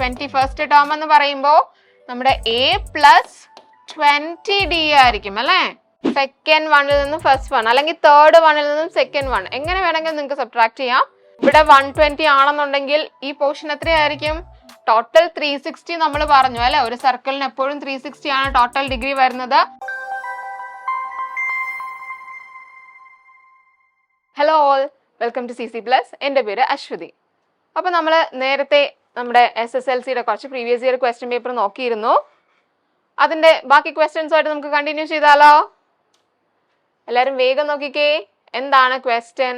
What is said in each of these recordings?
Twenty first term എന്ന് പറയുമ്പോൾ നമ്മുടെ എ പ്ലസ് ട്വന്റി ഡി ആയിരിക്കും അല്ലേ? സെക്കൻഡ് വണ്ണിൽ നിന്നും ഫസ്റ്റ് വൺ അല്ലെങ്കിൽ തേർഡ് വണ്ണിൽ നിന്നും സെക്കൻഡ് വൺ എങ്ങനെ വേണമെങ്കിൽ നിങ്ങൾക്ക് സബ്ട്രാക്ട് ചെയ്യാം. ഇവിടെ വൺ ട്വന്റി ആണെന്നുണ്ടെങ്കിൽ ഈ പോർഷൻ എത്രയായിരിക്കും? ടോട്ടൽ ത്രീ സിക്സ്റ്റി നമ്മൾ പറഞ്ഞു അല്ലെ? ഒരു സർക്കിളിന് എപ്പോഴും ത്രീ സിക്സ്റ്റി ആണ് ടോട്ടൽ ഡിഗ്രി വരുന്നത്. Hello all welcome to C C plus എന്റെ പേര് അശ്വതി. അപ്പോൾ നമ്മൾ നേരത്തെ നമ്മുടെ എസ് എസ് എൽ സിയുടെ കുറച്ച് പ്രീവിയസ് ഇയർ ക്വസ്റ്റ്യൻ പേപ്പർ നോക്കിയിരുന്നു. അതിന്റെ ബാക്കി ക്വസ്റ്റ്യൻസ് ആയിട്ട് നമുക്ക് കണ്ടിന്യൂ ചെയ്താലോ? എല്ലാവരും വേഗം നോക്കിക്കേ. എന്താണ് ക്വസ്റ്റ്യൻ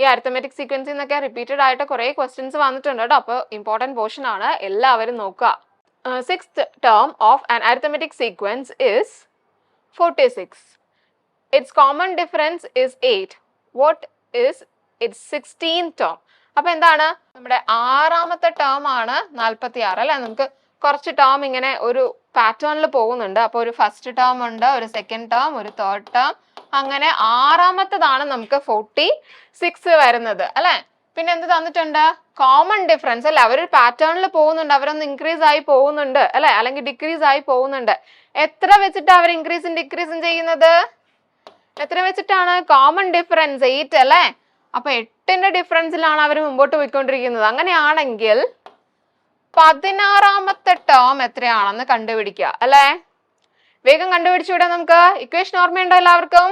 ഈ അരിത്തമെറ്റിക് സീക്വൻസിൽ നിന്നൊക്കെ റിപ്പീറ്റഡ് ആയിട്ട് കുറേ ക്വസ്റ്റ്യൻസ് വന്നിട്ടുണ്ട് കേട്ടോ. അപ്പോൾ ഇമ്പോർട്ടന്റ് പോർഷൻ ആണ്. എല്ലാവരും നോക്കുക. Six term of an arithmetic sequence is forty six its common difference is eight what is its sixteen term അപ്പൊ എന്താണ്? നമ്മുടെ ആറാമത്തെ ടേം ആണ് നാൽപ്പത്തി ആറ് അല്ലെ? നമുക്ക് കുറച്ച് ടേം ഇങ്ങനെ ഒരു പാറ്റേണിൽ പോകുന്നുണ്ട്. അപ്പോൾ ഒരു ഫസ്റ്റ് ടേം ഉണ്ട് ഒരു സെക്കൻഡ് ടേം ഒരു തേർഡ് ടേം അങ്ങനെ ആറാമത്തതാണ് നമുക്ക് ഫോർട്ടി സിക്സ് വരുന്നത് അല്ലെ? പിന്നെ എന്ത് തന്നിട്ടുണ്ട്? കോമൺ ഡിഫറൻസ് അല്ലെ? അവരൊരു പാറ്റേണിൽ പോകുന്നുണ്ട്. അവരൊന്ന് ഇൻക്രീസ് ആയി പോകുന്നുണ്ട് അല്ലെ? അല്ലെങ്കിൽ ഡിക്രീസ് ആയി പോകുന്നുണ്ട്. എത്ര വെച്ചിട്ട് അവർ ഇൻക്രീസും ഡിക്രീസും ചെയ്യുന്നത്? എത്ര വെച്ചിട്ടാണ്? കോമൺ ഡിഫറൻസ് എയ്റ്റ് അല്ലെ? അപ്പൊ എട്ടിന്റെ ഡിഫറൻസിലാണ് അവർ മുമ്പോട്ട് പോയിക്കൊണ്ടിരിക്കുന്നത്. അങ്ങനെയാണെങ്കിൽ പതിനാറാമത്തെ ടേം എത്രയാണെന്ന് കണ്ടുപിടിക്കുക അല്ലേ? വേഗം കണ്ടുപിടിച്ചൂടെ നമുക്ക്. ഇക്വേഷൻ ഓർമ്മയുണ്ടോ എല്ലാവർക്കും?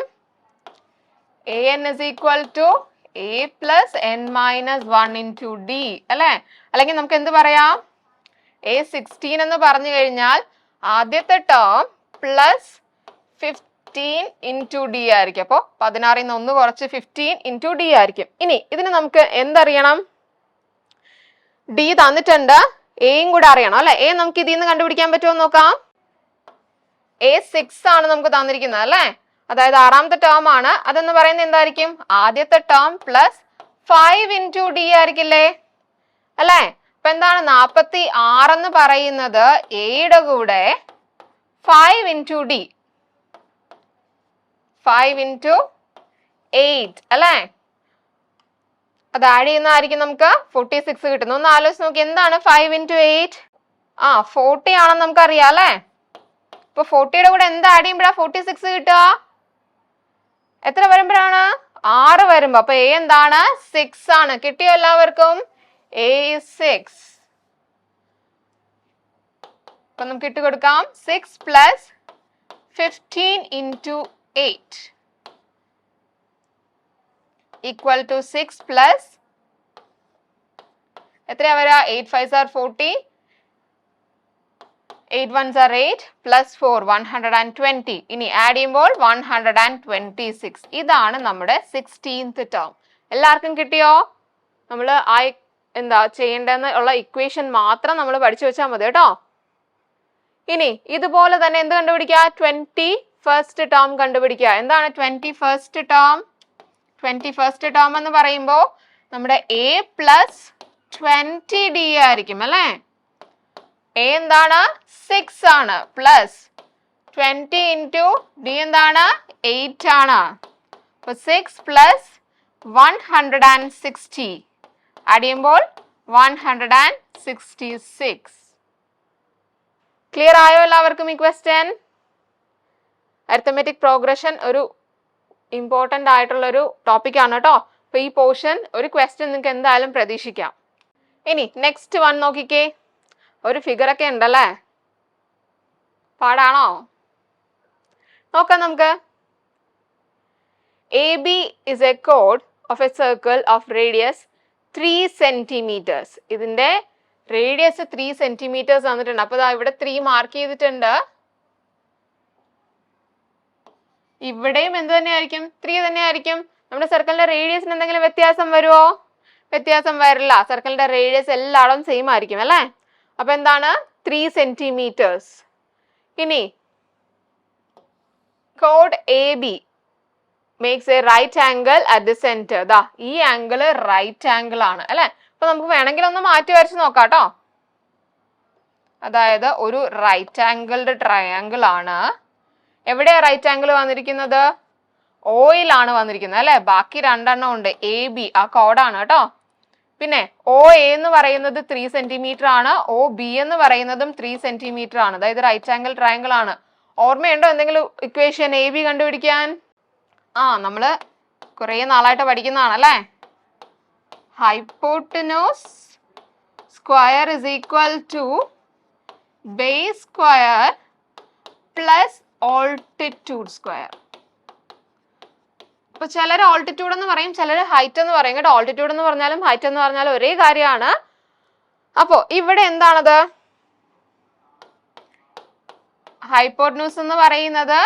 A N is equal to A plus N minus one into D അല്ലേ? അല്ലെങ്കിൽ നമുക്ക് എന്ത് പറയാം? എ സിക്സ്റ്റീൻ എന്ന് പറഞ്ഞു കഴിഞ്ഞാൽ ആദ്യത്തെ term plus fifteen into D ആയിരിക്കും. അപ്പോൾ പതിനാറിൽ നിന്ന് ഒന്ന് കുറച്ച് ഫിഫ്റ്റീൻ ഇന്റു ഡി ആയിരിക്കും. ഇനി ഇതിന് നമുക്ക് എന്തറിയണം? ഡി തന്നിട്ടുണ്ട്. എയും കൂടെ അറിയണം അല്ലെ? എ നമുക്ക് ഇതിൽ നിന്ന് കണ്ടുപിടിക്കാൻ പറ്റുമോ നോക്കാം. എ സിക്സ് ആണ് നമുക്ക് തന്നിരിക്കുന്നത് അല്ലെ? അതായത് ആറാമത്തെ ടേം ആണ്. അതെന്ന് പറയുന്നത് എന്തായിരിക്കും? ആദ്യത്തെ term plus five into D ആയിരിക്കില്ലേ? അല്ലേ? അപ്പൊ എന്താണ് നാപ്പത്തി ആറെന്ന് പറയുന്നത് എയുടെ കൂടെ five into D five into eight അല്ലേ? അത് ആഡ് ചെയ്യുന്നതായിരിക്കും നമുക്ക്. ഫോർട്ടി സിക്സ് കിട്ടുന്നു. ഒന്ന് ആലോചിച്ച് നോക്കി എന്താണ് ഫൈവ് ഇന്റു എയ്റ്റ് ആ ഫോർട്ടി ആണെന്ന് നമുക്കറിയാം അല്ലേ? ഇപ്പൊ ഫോർട്ടിയുടെ കൂടെ എന്ത് ആഡ് ചെയ്യുമ്പോഴാണ് ഫോർട്ടി സിക്സ് കിട്ടുക? എത്ര വരുമ്പോഴാണ്? ആറ് വരുമ്പോ. അപ്പൊ എ എന്താണ്? സിക്സ് ആണ്. കിട്ടിയോ എല്ലാവർക്കും? എ സിക്സ് അപ്പൊ നമുക്ക് ഇട്ട് കൊടുക്കാം. Six plus fifteen into eight equal to six plus എത്രയാ വരാ? Eight five sir forty eight one sir eight plus four one hundred and twenty ഇനി ആഡ് ചെയ്യുമ്പോൾ one hundred and twenty six ഇതാണ് നമ്മുടെ സിക്സ്റ്റീൻത്ത് ടേം എല്ലാവർക്കും കിട്ടിയോ? നമ്മൾ ആ എന്താ ചെയ്യേണ്ടതെന്ന് ഉള്ള ഇക്വേഷൻ മാത്രം നമ്മൾ പഠിച്ചു വെച്ചാൽ മതി കേട്ടോ. ഇനി ഇതുപോലെ തന്നെ എന്ത് കണ്ടുപിടിക്കുക ട്വന്റി ഫസ്റ്റ് ടേം കണ്ടുപിടിക്കുക. എന്താണ് twenty first term twenty first term എന്ന് പറയുമ്പോൾ നമ്മുടെ എ പ്ലസ് ട്വന്റി ഡി ആയിരിക്കും അല്ലേ? എ എന്താണ്? സിക്സ് ആണ്. പ്ലസ് ട്വന്റി ഇന്റു ഡി എന്താണ്? എയ്റ്റ് ആണ്. അപ്പൊ six plus one hundred and sixty add ചെയ്യുമ്പോൾ one hundred and sixty six clear ആയോ എല്ലാവർക്കും ഈ ക്വസ്റ്റ്യൻ അരിത്തമെറ്റിക് പ്രോഗ്രഷൻ ഒരു ഇമ്പോർട്ടന്റ് ആയിട്ടുള്ള ഒരു ടോപ്പിക് ആണ് കേട്ടോ അപ്പൊ ഈ പോർഷൻ ഒരു ക്വസ്റ്റ്യൻ നിങ്ങൾക്ക് എന്തായാലും പ്രതീക്ഷിക്കാം. ഇനി നെക്സ്റ്റ് വൺ നോക്കിക്കേ. ഒരു ഫിഗർ ഒക്കെ ഉണ്ടല്ലേ? പാടാണോ? നോക്കാം നമുക്ക്. A B is a code of a circle of radius three centimetres ഇതിന്റെ റേഡിയസ് ത്രീ സെന്റിമീറ്റേഴ്സ് തന്നിട്ടുണ്ട് അപ്പൊ ദാ ഇവിടെ ത്രീ മാർക്ക് ചെയ്തിട്ടുണ്ട്. ഇവിടെയും എന്ത് തന്നെയായിരിക്കും? ത്രീ തന്നെയായിരിക്കും. നമ്മുടെ സർക്കിളിന്റെ റേഡിയസിന് എന്തെങ്കിലും വ്യത്യാസം വരുമോ വ്യത്യാസം വരില്ല. സർക്കിളിന്റെ റേഡിയസ് എല്ലായിടവും സെയിം ആയിരിക്കും അല്ലേ? അപ്പൊ എന്താണ്? ത്രീ സെന്റിമീറ്റേഴ്സ് ഇനി code A B makes a right angle at the centre ദാ ഈ ആംഗിൾ റൈറ്റ് ആംഗിൾ ആണ് അല്ലെ? അപ്പൊ നമുക്ക് വേണമെങ്കിൽ ഒന്ന് മാറ്റി വരച്ച് നോക്കാട്ടോ കേട്ടോ അതായത് ഒരു റൈറ്റ് ആംഗിൾഡ് ട്രയാംഗിൾ ആണ്. എവിടെയാ റൈറ്റ് ആംഗിൾ വന്നിരിക്കുന്നത്? ഓയിലാണ് വന്നിരിക്കുന്നത് അല്ലെ? ബാക്കി രണ്ടെണ്ണം ഉണ്ട്. എ ബി ആ കോഡാണ് കേട്ടോ. പിന്നെ ഒ എ എന്ന് പറയുന്നത് ത്രീ സെന്റിമീറ്റർ ആണ്. ഒ ബി എന്ന് പറയുന്നതും ത്രീ സെന്റിമീറ്റർ ആണ്. അതായത് റൈറ്റ് ആംഗിൾ ട്രയാങ്കിൾ ആണ്. ഓർമ്മയുണ്ടോ എന്തെങ്കിലും ഇക്വേഷൻ എ ബി കണ്ടുപിടിക്കാൻ? ആ നമ്മൾ കുറേ നാളായിട്ട് പഠിക്കുന്നതാണ് അല്ലേ? Hypotenuse square is equal to base square plus altitude square ഇപ്പൊ ചിലർ ഓൾട്ടിറ്റ്യൂഡ് എന്ന് പറയും ചിലർ ഹൈറ്റ് എന്ന് പറയും. കേട്ടോ ഓൾട്ടിറ്റ്യൂഡ് എന്ന് പറഞ്ഞാലും ഹൈറ്റ് എന്ന് പറഞ്ഞാലും ഒരേ കാര്യമാണ്. അപ്പോ ഇവിടെ എന്താണത്? ഹൈപ്പോട്ന്യൂസ് എന്ന് പറയുന്നത്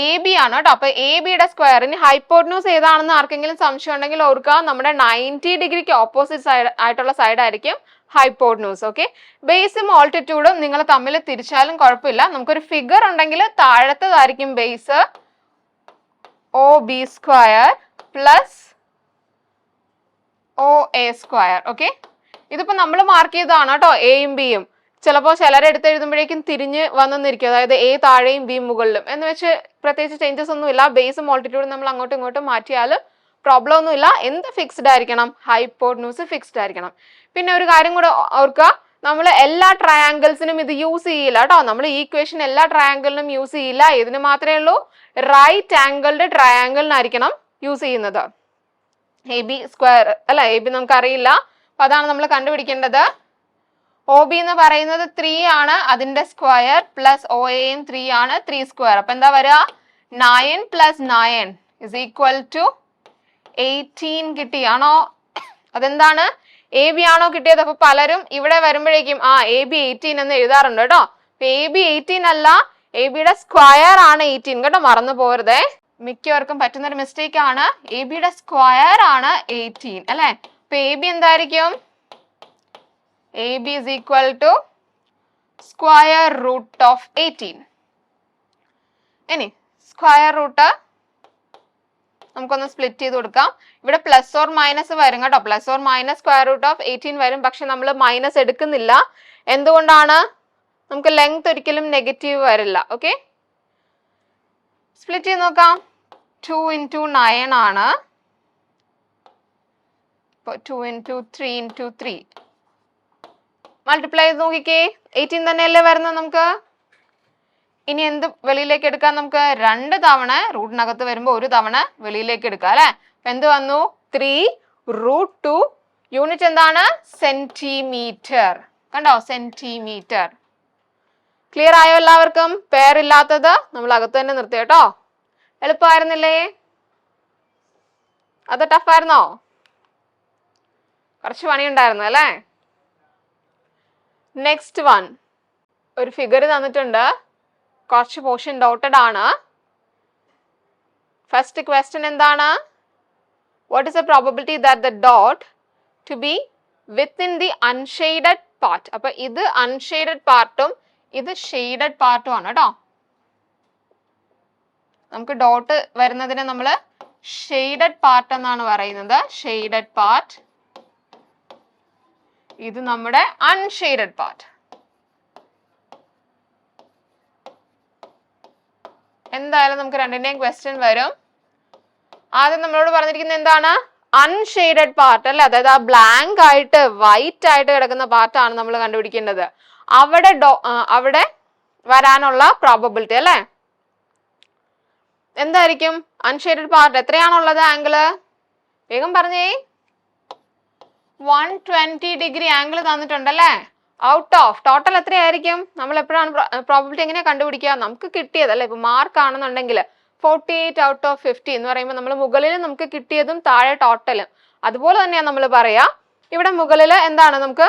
എ ബി ആണ് കേട്ടോ. അപ്പൊ എ ബിയുടെ സ്ക്വയർ ഇനി ഹൈപ്പോട്ന്യൂസ് ഏതാണെന്ന് ആർക്കെങ്കിലും സംശയം ഉണ്ടെങ്കിൽ ഓർക്കുക. നമ്മുടെ നയന്റി ഡിഗ്രിക്ക് ഓപ്പോസിറ്റ് സൈഡ് ആയിട്ടുള്ള സൈഡ് ആയിരിക്കും. ഹൈപ്പോട്ന്യൂസ് ഓക്കെ ബേസും ഓൾട്ടിറ്റ്യൂഡും നിങ്ങൾ തമ്മിൽ തിരിച്ചാലും കുഴപ്പമില്ല. നമുക്കൊരു ഫിഗർ ഉണ്ടെങ്കിൽ താഴത്തതായിരിക്കും base O B square plus O A square okay ഇതിപ്പോ നമ്മൾ മാർക്ക് ചെയ്തതാണ് കേട്ടോ എയും ബിയും ചിലപ്പോൾ ചിലരെടുത്ത് എഴുതുമ്പോഴേക്കും തിരിഞ്ഞ് വന്നെന്നിരിക്കും അതായത് എ താഴെയും ബി മുകളിലും. എന്ന് വെച്ച് പ്രത്യേകിച്ച് ചേഞ്ചസ് ഒന്നുമില്ല. ബേസും ഓൾട്ടിറ്റ്യൂഡും നമ്മൾ അങ്ങോട്ടും ഇങ്ങോട്ടും മാറ്റിയാൽ പ്രോബ്ലം ഒന്നുമില്ല എന്ത് ഫിക്സ്ഡ് ആയിരിക്കണം? ഹൈപ്പോട്ന്യൂസ് ഫിക്സ്ഡ് ആയിരിക്കണം. പിന്നെ ഒരു കാര്യം കൂടെ ഓർക്കുക. നമ്മൾ എല്ലാ ട്രയാങ്കിൾസിനും ഇത് യൂസ് ചെയ്യില്ല കേട്ടോ. നമ്മൾ ഈ ഇക്വേഷൻ എല്ലാ ട്രയാങ്കിളിനും യൂസ് ചെയ്യില്ല. ഇതിന് മാത്രമേ ഉള്ളൂ. റൈറ്റ് ആംഗിൾഡ് ട്രയാങ്കിളിനായിരിക്കണം യൂസ് ചെയ്യുന്നത്. എ ബി സ്ക്വയർ അല്ല എ ബി നമുക്കറിയില്ല. അപ്പൊ അതാണ് നമ്മൾ കണ്ടുപിടിക്കേണ്ടത്. ഒ ബി എന്ന് പറയുന്നത് ത്രീ ആണ്. അതിന്റെ സ്ക്വയർ പ്ലസ് ഒ എയും ത്രീ ആണ്. ത്രീ സ്ക്വയർ അപ്പൊ എന്താ വരിക? Nine plus nine is equal to eighteen കിട്ടിയാണോ? അതെന്താണ്? എ ബി ആണോ കിട്ടിയത്? അപ്പൊ പലരും ഇവിടെ വരുമ്പോഴേക്കും ആ എ ബി എയ്റ്റീൻ എന്ന് എഴുതാറുണ്ട് കേട്ടോ. അപ്പൊ എ ബി എയ്റ്റീൻ അല്ല എ ബിയുടെ സ്ക്വയർ ആണ് എയ്റ്റീൻ കേട്ടോ മറന്നു പോരുതേ. മിക്കവർക്കും പറ്റുന്ന ഒരു മിസ്റ്റേക്ക് ആണ് എ ബിയുടെ സ്ക്വയർ ആണ് എയ്റ്റീൻ അല്ലെ? അപ്പൊ എ ബി എന്തായിരിക്കും? A B is equal to square root of eighteen ഇനി സ്ക്വയർ റൂട്ട് നമുക്കൊന്ന് സ്പ്ലിറ്റ് ചെയ്ത് കൊടുക്കാം. ഇവിടെ പ്ലസ് ഓർ മൈനസ് വരും കേട്ടോ plus or minus square root of eighteen വരും. പക്ഷെ നമ്മൾ മൈനസ് എടുക്കുന്നില്ല. എന്തുകൊണ്ടാണ്? നമുക്ക് ലെങ്ത് ഒരിക്കലും നെഗറ്റീവ് വരില്ല. ഓക്കെ സ്പ്ലിറ്റ് ചെയ്ത് നോക്കാം. ടു ഇന്റു നയൻ ആണ്. Two into three into three multiply ചെയ്ത് നോക്കിക്കേ. എയ്റ്റീൻ തന്നെയല്ലേ വരുന്നത് നമുക്ക്? ഇനി എന്ത് വെളിയിലേക്ക് എടുക്കാം നമുക്ക്? രണ്ട് തവണ റൂട്ടിനകത്ത് വരുമ്പോൾ ഒരു തവണ വെളിയിലേക്ക് എടുക്കാം അല്ലെ? അപ്പൊ എന്ത് വന്നു? ത്രീ റൂട്ട് ടു യൂണിറ്റ് എന്താണ്? സെന്റിമീറ്റർ കണ്ടോ? സെന്റിമീറ്റർ ക്ലിയർ ആയോ എല്ലാവർക്കും? പേരില്ലാത്തത് നമ്മൾ അകത്ത് തന്നെ നിർത്തി കേട്ടോ. എളുപ്പമായിരുന്നില്ലേ? അത് ടഫായിരുന്നോ കുറച്ച് പണിയുണ്ടായിരുന്നു അല്ലേ? നെക്സ്റ്റ് വൺ ഒരു ഫിഗർ തന്നിട്ടുണ്ട്. കുറച്ച് പോർഷൻ ഡോട്ടഡ് ആണ്. ഫസ്റ്റ് ക്വസ്റ്റ്യൻ എന്താണ്? What is a probability that the dot to be within the unshaded part അപ്പൊ ഇത് അൺഷെയ്ഡഡ് പാർട്ടും ഇത് ഷെയ്ഡഡ് പാർട്ടും ആണ് കേട്ടോ നമുക്ക് ഡോട്ട് വരുന്നതിന് നമ്മൾ ഷെയ്ഡഡ് പാർട്ട് എന്നാണ് പറയുന്നത്. ഷെയ്ഡഡ് പാർട്ട് ഇത് നമ്മുടെ അൺഷെയ്ഡഡ് പാർട്ട് എന്തായാലും നമുക്ക് രണ്ടിന്റെയും ക്വസ്റ്റ്യൻ വരും. ആദ്യം നമ്മളോട് പറഞ്ഞിരിക്കുന്നത് എന്താണ്? അൺഷെയ്ഡഡ് പാർട്ട് അല്ലെ? അതായത് ആ ബ്ലാങ്ക് ആയിട്ട് വൈറ്റ് ആയിട്ട് കിടക്കുന്ന പാർട്ടാണ് നമ്മൾ കണ്ടുപിടിക്കേണ്ടത്. അവിടെ അവിടെ വരാനുള്ള പ്രോബബിലിറ്റി അല്ലെ? എന്തായിരിക്കും? അൺഷെയ്ഡഡ് പാർട്ട് എത്രയാണുള്ളത് ആംഗിൾ വേഗം പറഞ്ഞേ. വൺ ട്വന്റി ഡിഗ്രി ആംഗിൾ തന്നിട്ടുണ്ടല്ലേ ഔട്ട് ഓഫ് ടോട്ടൽ എത്രയായിരിക്കും? നമ്മൾ എപ്പോഴാണ് പ്രോബിലിറ്റി എങ്ങനെയാ കണ്ടുപിടിക്കുക? നമുക്ക് കിട്ടിയതല്ലേ? ഇപ്പൊ മാർക്ക് ആണെന്നുണ്ടെങ്കിൽ forty eight out of fifty എന്ന് പറയുമ്പോൾ നമ്മൾ മുകളിൽ നമുക്ക് കിട്ടിയതും താഴെ ടോട്ടലും അതുപോലെ തന്നെയാണ് നമ്മൾ പറയാ ഇവിടെ മുകളിൽ എന്താണ് നമുക്ക്?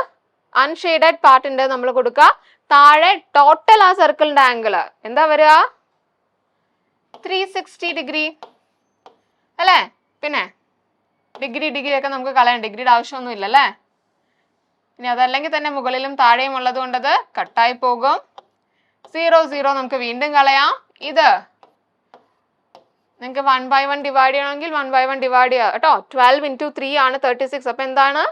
അൺഷെയ്ഡഡ് പാർട്ടിന്റെ നമ്മൾ കൊടുക്കുക. താഴെ ടോട്ടൽ ആ സർക്കിളിന്റെ ആംഗിൾ എന്താ വരിക? ത്രീ സിക്സ്റ്റി ഡിഗ്രി അല്ലേ? പിന്നെ? ഡിഗ്രി ഡിഗ്രി ഒക്കെ നമുക്ക് കളയാം. ഡിഗ്രിയുടെ ആവശ്യമൊന്നും ഇല്ലല്ലേ ഇനി അതല്ലെങ്കിൽ തന്നെ മുകളിലും താഴെയും ഉള്ളത് കൊണ്ടത് കട്ടായി പോകും. സീറോ സീറോ നമുക്ക് വീണ്ടും കളയാം. ഇത് നിങ്ങൾക്ക് വൺ ബൈ വൺ ഡിവൈഡ് ചെയ്യണമെങ്കിൽ വൺ ബൈ വൺ ഡിവൈഡ് ചെയ്യുക കേട്ടോ. ട്വൽവ് ഇന്റു ത്രീ ആണ് തേർട്ടി സിക്സ് അപ്പൊ എന്താണ്?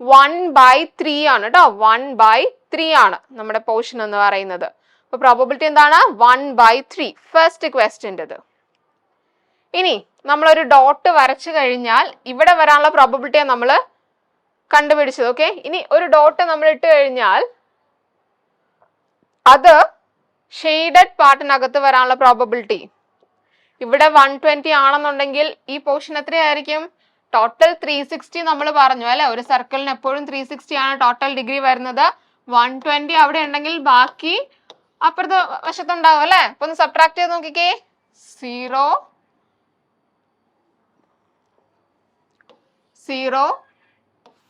വൺ ബൈ ത്രീ ആണ് കേട്ടോ. വൺ ബൈ ത്രീ ആണ് നമ്മുടെ പോർഷൻ എന്ന് പറയുന്നത്. അപ്പൊ പ്രോബബിലിറ്റി എന്താണ്? വൺ ബൈ ത്രീ ഫസ്റ്റ് ക്വസ്റ്റ്യന്റെത് ഇനി നമ്മളൊരു ഡോട്ട് വരച്ചു കഴിഞ്ഞാൽ ഇവിടെ വരാനുള്ള പ്രോബബിലിറ്റിയാണ് നമ്മൾ കണ്ടുപിടിച്ചത് ഓക്കെ ഇനി ഒരു ഡോട്ട് നമ്മൾ ഇട്ട് കഴിഞ്ഞാൽ അത് ഷെയ്ഡഡ് പാർട്ടിനകത്ത് വരാനുള്ള പ്രോബബിലിറ്റി ഇവിടെ വൺ ട്വന്റി ആണെന്നുണ്ടെങ്കിൽ ഈ പോർഷൻ എത്രയായിരിക്കും? ടോട്ടൽ ത്രീ സിക്സ്റ്റി നമ്മൾ പറഞ്ഞു അല്ലെ? ഒരു സർക്കിളിന് എപ്പോഴും ത്രീ സിക്സ്റ്റി ആണ് ടോട്ടൽ ഡിഗ്രി വരുന്നത്. വൺ ട്വന്റി അവിടെ ഉണ്ടെങ്കിൽ ബാക്കി അപ്പുറത്തെ വശത്തുണ്ടാവും അല്ലെ? അപ്പൊ ഒന്ന് സബ്ട്രാക്ട് ചെയ്ത് നോക്കിക്കേ. Zero zero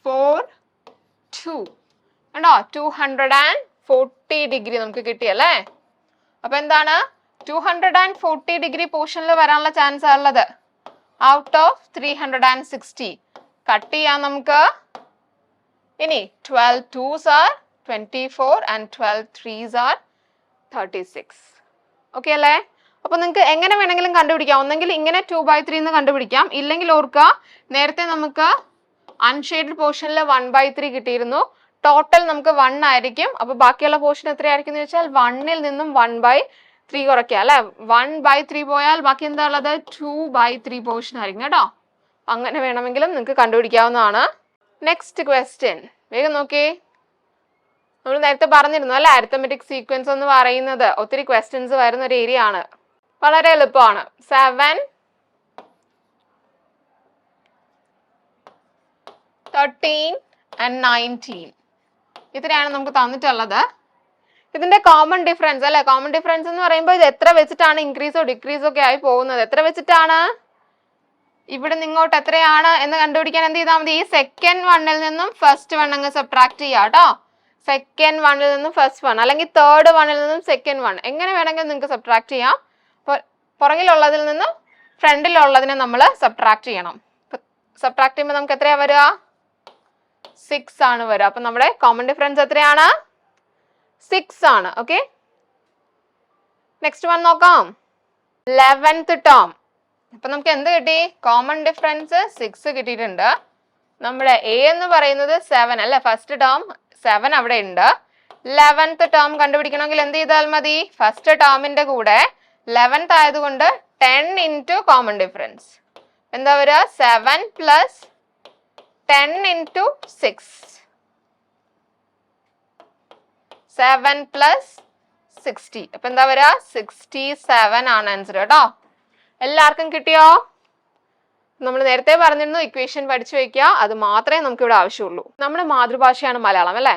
four two two hundred and forty degree നമുക്ക് കിട്ടിയല്ലേ അപ്പൊ എന്താണ്? Two hundred and forty degree പോർഷനിൽ വരാനുള്ള ചാൻസ് ഉള്ളത്. Out of three hundred and sixty cut ചെയ്യാം നമുക്ക്. ഇനി twelve twos are twenty four and twelve threes are thirty six okay അല്ലേ? അപ്പൊ നിങ്ങൾക്ക് എങ്ങനെ വേണമെങ്കിലും കണ്ടുപിടിക്കാം. ഒന്നെങ്കിൽ ഇങ്ങനെ ടു ബൈ ത്രീ എന്ന് കണ്ടുപിടിക്കാം. ഇല്ലെങ്കിൽ ഓർക്കുക നേരത്തെ നമുക്ക് അൺഷെയ്ഡഡ് പോർഷനിൽ വൺ ബൈ ത്രീ കിട്ടിയിരുന്നു. ടോട്ടൽ നമുക്ക് വൺ ആയിരിക്കും. അപ്പൊ ബാക്കിയുള്ള പോർഷൻ എത്രയായിരിക്കും എന്ന് വെച്ചാൽ വണ്ണിൽ നിന്നും വൺ ബൈ ത്രീ കുറയ്ക്കുക. അല്ലെ? വൺ ബൈ ത്രീ പോയാൽ ബാക്കി എന്താ ഉള്ളത് ടു ബൈ ത്രീ പോർഷൻ ആയിരിക്കും കേട്ടോ. അങ്ങനെ വേണമെങ്കിലും നിങ്ങൾക്ക് കണ്ടുപിടിക്കാവുന്നതാണ്. നെക്സ്റ്റ് ക്വസ്റ്റ്യൻ വേഗം നോക്കിയേ നമ്മൾ നേരത്തെ പറഞ്ഞിരുന്നു അല്ലെ? അരിത്തമെറ്റിക് സീക്വൻസ് എന്ന് പറയുന്നത് ഒത്തിരി ക്വസ്റ്റ്യൻസ് വരുന്ന ഒരു ഏരിയ ആണ്. വളരെ എളുപ്പമാണ്. സെവൻ തേർട്ടീൻ ആൻഡ് നയന്റീൻ ഇത്രയാണ് നമുക്ക് തന്നിട്ടുള്ളത്. ഇതിന്റെ കോമൺ ഡിഫറൻസ് അല്ലെ? കോമൺ ഡിഫറൻസ് എന്ന് പറയുമ്പോൾ ഇത് എത്ര വെച്ചിട്ടാണ് ഇൻക്രീസോ ഡിക്രീസോ ഒക്കെ ആയി പോകുന്നത്? എത്ര വെച്ചിട്ടാണ്? ഇവിടെ നിങ്ങോട്ട് എത്രയാണ് എന്ന് കണ്ടുപിടിക്കാൻ എന്ത് ചെയ്താൽ മതി? ഈ സെക്കൻഡ് വണ്ണിൽ നിന്നും ഫസ്റ്റ് വൺ അങ്ങ് സബ്ട്രാക്ട് ചെയ്യാം കേട്ടോ. സെക്കൻഡ് വണ്ണിൽ നിന്നും ഫസ്റ്റ് വൺ അല്ലെങ്കിൽ തേർഡ് വണ്ണിൽ നിന്നും സെക്കൻഡ് വൺ എങ്ങനെ വേണമെങ്കിലും നിങ്ങൾക്ക് സബ്ട്രാക്ട് ചെയ്യാം. പുറകിലുള്ളതിൽ നിന്നും ഫ്രണ്ടിലുള്ളതിനെ നമ്മൾ സബ്ട്രാക്ട് ചെയ്യണം. സബ്ട്രാക്ട് ചെയ്യുമ്പോൾ നമുക്ക് എത്രയാണ് വരിക? സിക്സ് ആണ് വരിക അപ്പൊ നമ്മുടെ കോമൺ ഡിഫറൻസ് എത്രയാണ്? സിക്സ് ആണ്. ഓക്കെ നെക്സ്റ്റ് വൺ നോക്കാം. ലെവൻത്ത് ടേം അപ്പൊ നമുക്ക് എന്ത് കിട്ടി? കോമൺ ഡിഫറൻസ് സിക്സ് കിട്ടിയിട്ടുണ്ട്. നമ്മുടെ എ എന്ന് പറയുന്നത് സെവൻ അല്ലെ? ഫസ്റ്റ് ടേം സെവൻ അവിടെ ഉണ്ട്. ലെവൻത്ത് ടേം കണ്ടുപിടിക്കണമെങ്കിൽ എന്ത് ചെയ്താൽ മതി? ഫസ്റ്റ് ടേമിന്റെ കൂടെ ലെവൻത്ത് ആയതുകൊണ്ട് ടെൻ ഇന്റു കോമൺ ഡിഫറൻസ് എന്താ വരിക seven plus ten into six. Seven plus sixty. അപ്പൊ എന്താ വരിക സിക്സ്റ്റി സെവൻ ആണ് ആൻസർ കേട്ടോ. എല്ലാവർക്കും കിട്ടിയോ? നമ്മൾ നേരത്തെ പറഞ്ഞിരുന്നു ഇക്വേഷൻ പഠിച്ചു വെക്കുക. അത് മാത്രമേ നമുക്ക് ഇവിടെ ആവശ്യമുള്ളൂ. നമ്മുടെ മാതൃഭാഷയാണ് മലയാളം അല്ലേ?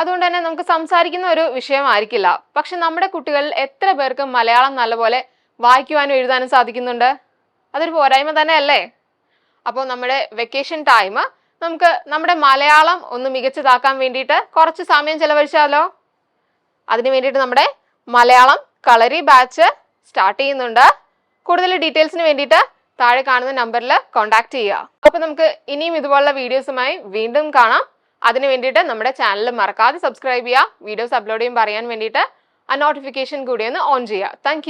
അതുകൊണ്ട് തന്നെ നമുക്ക് സംസാരിക്കുന്ന ഒരു വിഷയമായിരിക്കില്ല പക്ഷെ നമ്മുടെ കുട്ടികളിൽ എത്ര പേർക്ക് മലയാളം നല്ലപോലെ വായിക്കുവാനും എഴുതാനും സാധിക്കുന്നുണ്ട്? അതൊരു പോരായ്മ തന്നെയല്ലേ? അപ്പോൾ നമ്മുടെ വെക്കേഷൻ ടൈം നമുക്ക് നമ്മുടെ മലയാളം ഒന്ന് മികച്ചതാക്കാൻ വേണ്ടിയിട്ട് കുറച്ച് സമയം ചെലവഴിച്ചാലോ? അതിന് വേണ്ടിയിട്ട് നമ്മുടെ മലയാളം കളരി ബാച്ച് സ്റ്റാർട്ട് ചെയ്യുന്നുണ്ട്. കൂടുതൽ ഡീറ്റെയിൽസിന് വേണ്ടിയിട്ട് താഴെ കാണുന്ന നമ്പറിൽ കോൺടാക്ട് ചെയ്യുക. അപ്പോൾ നമുക്ക് ഇനിയും ഇതുപോലുള്ള വീഡിയോസുമായി വീണ്ടും കാണാം. അതിന് വേണ്ടിയിട്ട് നമ്മുടെ ചാനൽ മറക്കാതെ സബ്സ്ക്രൈബ് ചെയ്യുക. വീഡിയോസ് അപ്ലോഡ് ചെയ്യുമ്പോൾ അറിയാൻ വേണ്ടിയിട്ട് ആ നോട്ടിഫിക്കേഷൻ കൂടി ഒന്ന് ഓൺ ചെയ്യുക. താങ്ക്